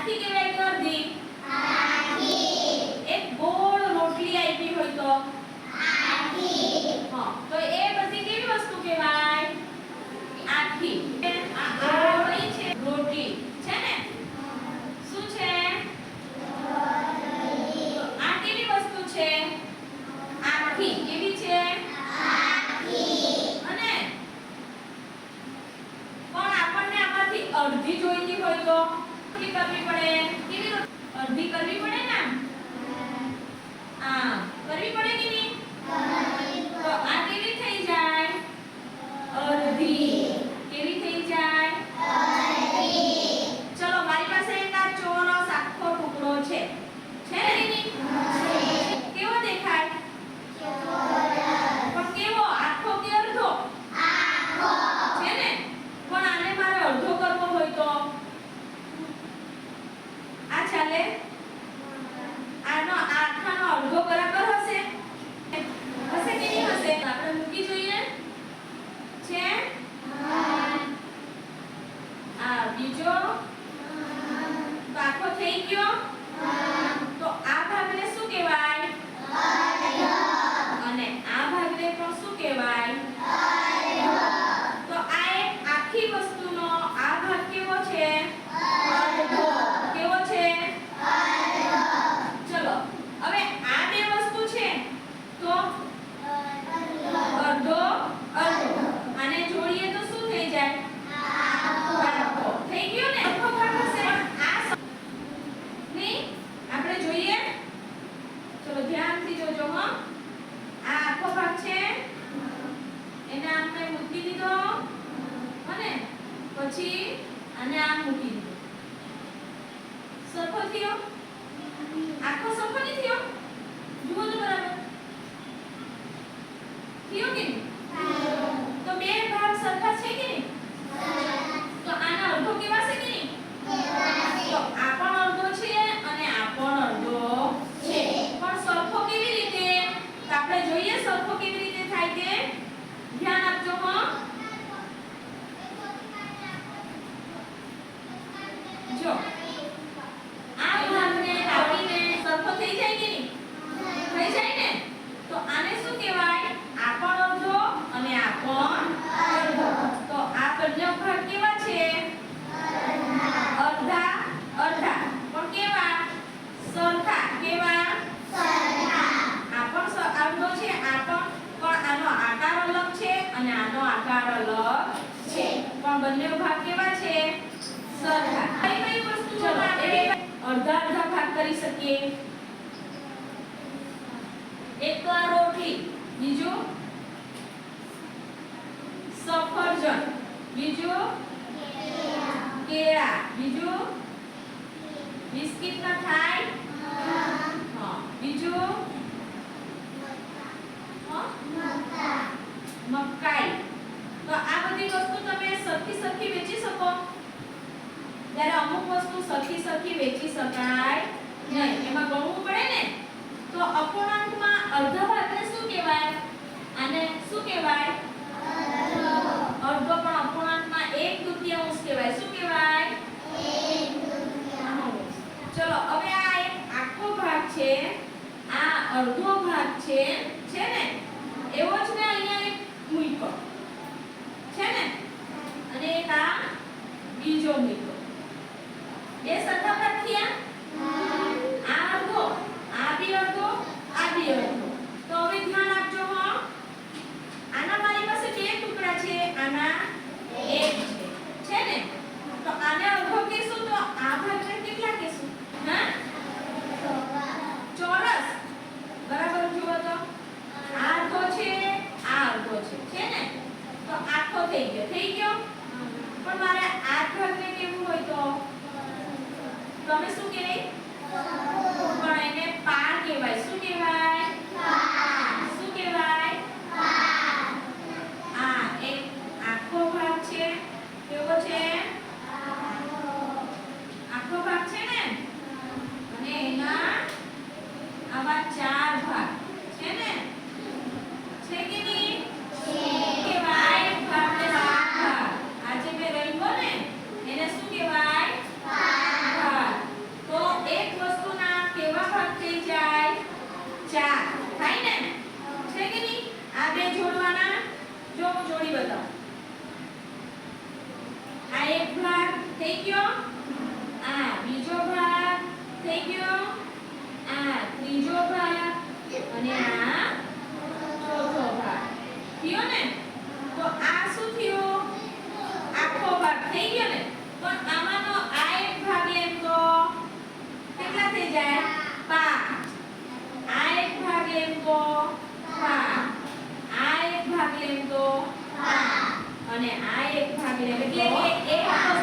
આખી કેવી અર્ધી અડધી એક ગોળ રોટલી આપી હોય તો? હા તો એ પછી કેવી વસ્તુ કહેવાય? આખી આ આ કઈ છે રોટલી છે ને શું છે તો આ કેવી વસ્તુ છે આખી કેવી છે અને પણ આપણને આમાંથી અડધી જોઈતી હોય તો કેવી કરવી પડે? કેવી અડધી કરવી પડે ને? આમ? કરવી પડે કે નહીં તો આ કેવી થઈ જાય અડધી કેવી થઈ જાય ચલો મારી પાસે એક આ ચોરસ આખો ટુકડો છે છે ને નહીં? કેવો દેખાય પણ કેવો આખો કે અડધો છે ને પણ આને મારે અડધો કરવો હોય તો આ ચાલે આનો આ આખાનો અડધો બરાબર હશે હશે કે નહીં હશે આપણે મૂકી જોઈએ છે આ બીજો તો આખો થઈ ગયો તો આ ભાગને શું કહેવાય અને આ ભાગને પણ શું કહેવાય તો આ એક આખી વસ્તુનો આ ભાગ કેવો છે અડધો કેવો છે ચલો હવે આ બે વસ્તુ છે તો અડધો અડધો આને જોડીએ તો શું થઈ જાય આખો થઈ ગયો ને આખો ભાગ હશે આ સ- નહીં આપણે જોઈએ ચલો ધ્યાનથી જોજો, હો. આ આખો ભાગ છે. એને આપણે મૂકી દીધો. અને પછી આને આમ મૂકી દીધો. સરખો થયો? આખો સરખો નહીં થયો જુઓ તો બરાબર થયો કે નહીં તો બે ભાગ સરખા છે કે નહીં તો આના અડધો કેવા છે કે નહીં તો આ પણ અડધો છે અને આ પણ અડધો છે પણ સરખો કેવી રીતે તો આપણે જોઈએ સરખો કેવી રીતે થાય તે ધ્યાન આપજો હો જો આ ભાગને કાપીને સરખો થઈ જાય કે નહીં થઈ જાય ને તો આને શું કહેવાય આ પણ અડધો અને આ પણ અડધો તો આ બંને ભાગ કેવા છે અડધા અડધા પણ કેવા સરખા કેવા આ પણ સ- અડધો છે આ પણ પણ આનો આકાર અલગ છે અને આનો આકાર અલગ છે પણ બંને ભાગ કેવા છે સરખા કઈ કઈ વસ્તુઓ આપણે અડધા અડધા ભાગ કરી શકીએ. એક તો આ રોટલી બીજું સફરજન બીજું કેળા. બીજું બિસ્કિટ ના થાય હા બીજું હા? મકાઈ તો આ બધી વસ્તુ તમે સરખી સરખી વેચી શકો ત્યારે અમુક વસ્તુ સખી સખી વેચી શકાય નહીં. એમાં ગણવું પડે ને? તો અપૂર્ણાંકમાં અર્ધ ભાગને શું કહેવાય? આને શું કહેવાય? અર્ધ પણ અપૂર્ણાંકમાં એક દુત્યાંશ કહેવાય. શું કહેવાય? ચલો, હવે આ એક આખો ભાગ છે. આ અડધો ભાગ છે. છે ને? એવો જ ને અહીંયા એક મૂકો છે ને? અને એક આ બીજો મૂક્યો. બે સરખા ભાગ થયા આ અડધો આ બી અડધો આ બી અડધો તો હવે ધ્યાન આપજો હો. આના મારી પાસે બે ટુકડા છે આના એક છે. છે ને? તો આને અડધો કહેશું તો આ ભાગને કેટલા કહેશું? હા? ચોરસ. બરાબર જુઓ તો. આ અડધો છે આ અડધો છે. છે ને? તો આખો થઈ ગયો. થઈ ગયો? પણ મારે તો અમે શું કહેવાય પણ એને પાર કહેવાય. શું કહેવાય? બે જોડવાના? જો હું જોડી બતાવું. આ એક ભાગ થઈ ગયો. આ બીજો ભાગ થઈ ગયો. આ ત્રીજો ભાગ. અને આ અને આ એક ભાગીને એટલે કે એક